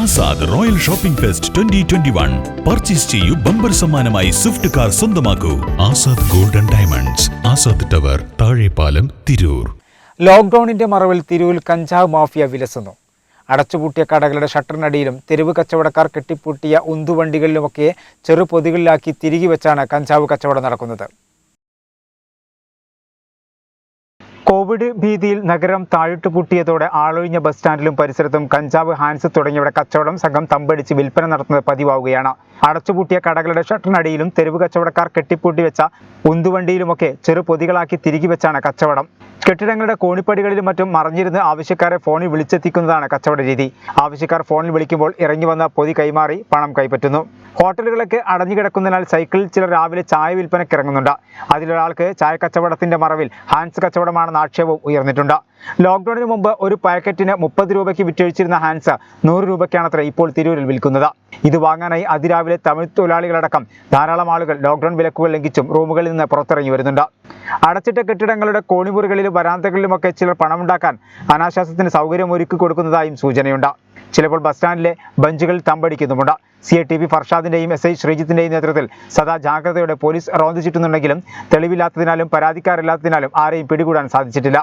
Azad royal shopping fest twenty twenty one. Purchase ചെയ്യൂ bumper സമ്മാനമായി Swift car സ്വന്തമാക്കൂ. Azad golden diamonds Azad tower Thazhepalam Tirur. ലോക്ക്ഡൌണിന്റെ മറവിൽ തിരൂരിൽ കഞ്ചാവ് മാഫിയ വിലസുന്നു. അടച്ചുപൂട്ടിയ കടകളുടെ ഷട്ടറിനടിയിലും തെരുവ് കച്ചവടക്കാർ കെട്ടിപ്പൂട്ടിയ ഉന്തുവണ്ടികളിലുമൊക്കെ ചെറുപൊതികളിലാക്കി തിരികെ വെച്ചാണ് കഞ്ചാവ് കച്ചവടം നടക്കുന്നത്. കോവിഡ് ഭീതിയിൽ നഗരം താഴിട്ട് പൂട്ടിയതോടെ ആളൊഴിഞ്ഞ ബസ് സ്റ്റാൻഡിലും പരിസരത്തും കഞ്ചാവ് ഹാൻസ് തുടങ്ങിയവയുടെ കച്ചവടം സംഘം തമ്പടിച്ച് വിൽപ്പന നടത്തുന്നത് പതിവാവുകയാണ്. അടച്ചുപൂട്ടിയ കടകളുടെ ഷട്ടറിനടിയിലും തെരുവ് കച്ചവടക്കാർ കെട്ടിപ്പൂട്ടി വെച്ച ഉന്തുവണ്ടിയിലുമൊക്കെ ചെറു പൊതികളാക്കി തിരികെ വെച്ചാണ് കച്ചവടം. കെട്ടിടങ്ങളുടെ കോണിപ്പടികളിലും മറ്റും മറിഞ്ഞിരുന്ന് ആവശ്യക്കാരെ ഫോണിൽ വിളിച്ചെത്തിക്കുന്നതാണ് കച്ചവട രീതി. ആവശ്യക്കാർ ഫോണിൽ വിളിക്കുമ്പോൾ ഇറങ്ങി വന്ന പൊതി കൈമാറി പണം കൈപ്പറ്റുന്നു. ഹോട്ടലുകളൊക്കെ അടഞ്ഞു കിടക്കുന്നതിനാൽ സൈക്കിളിൽ ചിലർ രാവിലെ ചായ വിൽപ്പനയ്ക്ക് ഇറങ്ങുന്നുണ്ട്. അതിലൊരാൾക്ക് ചായ കച്ചവടത്തിന്റെ മറവിൽ ഹാൻസ് കച്ചവടമാണെന്ന ആക്ഷേപവും ഉയർന്നിട്ടുണ്ട്. ലോക്ക്ഡൌണിന് മുമ്പ് ഒരു പാക്കറ്റിന് മുപ്പത് രൂപയ്ക്ക് വിറ്റഴിച്ചിരുന്ന ഹാൻസ് നൂറ് രൂപയ്ക്കാണത്ര ഇപ്പോൾ തിരൂരിൽ വിൽക്കുന്നത്. ഇത് വാങ്ങാനായി അതിരാവിലെ തമിഴ് തൊഴിലാളികളടക്കം ധാരാളം ആളുകൾ ലോക്ക്ഡൌൺ വിലക്കുകൾ ലംഘിച്ചും റൂമുകളിൽ നിന്ന് പുറത്തിറങ്ങി വരുന്നുണ്ട്. അടച്ചിട്ട കെട്ടിടങ്ങളുടെ കോണിമുറികളിലും വരാന്തകളിലുമൊക്കെ ചിലർ പണമുണ്ടാക്കാൻ അനാശാസത്തിന് സൗകര്യം ഒരുക്കി കൊടുക്കുന്നതായും സൂചനയുണ്ട്. ചിലപ്പോൾ ബസ് സ്റ്റാൻഡിലെ ബഞ്ചുകളിൽ തമ്പടിക്കുന്നുമുണ്ട്. സി ഐ ടി പി ഫർഷാദിന്റെയും എസ് ഐ ശ്രീജിത്തിന്റെയും നേതൃത്വത്തിൽ സദാ ജാഗ്രതയോടെ പോലീസ് റോന്ത് ചുറ്റുന്നുണ്ടെങ്കിലും തെളിവില്ലാത്തതിനാലും പരാതിക്കാരില്ലാത്തതിനാലും ആരെയും പിടികൂടാൻ സാധിച്ചിട്ടില്ല.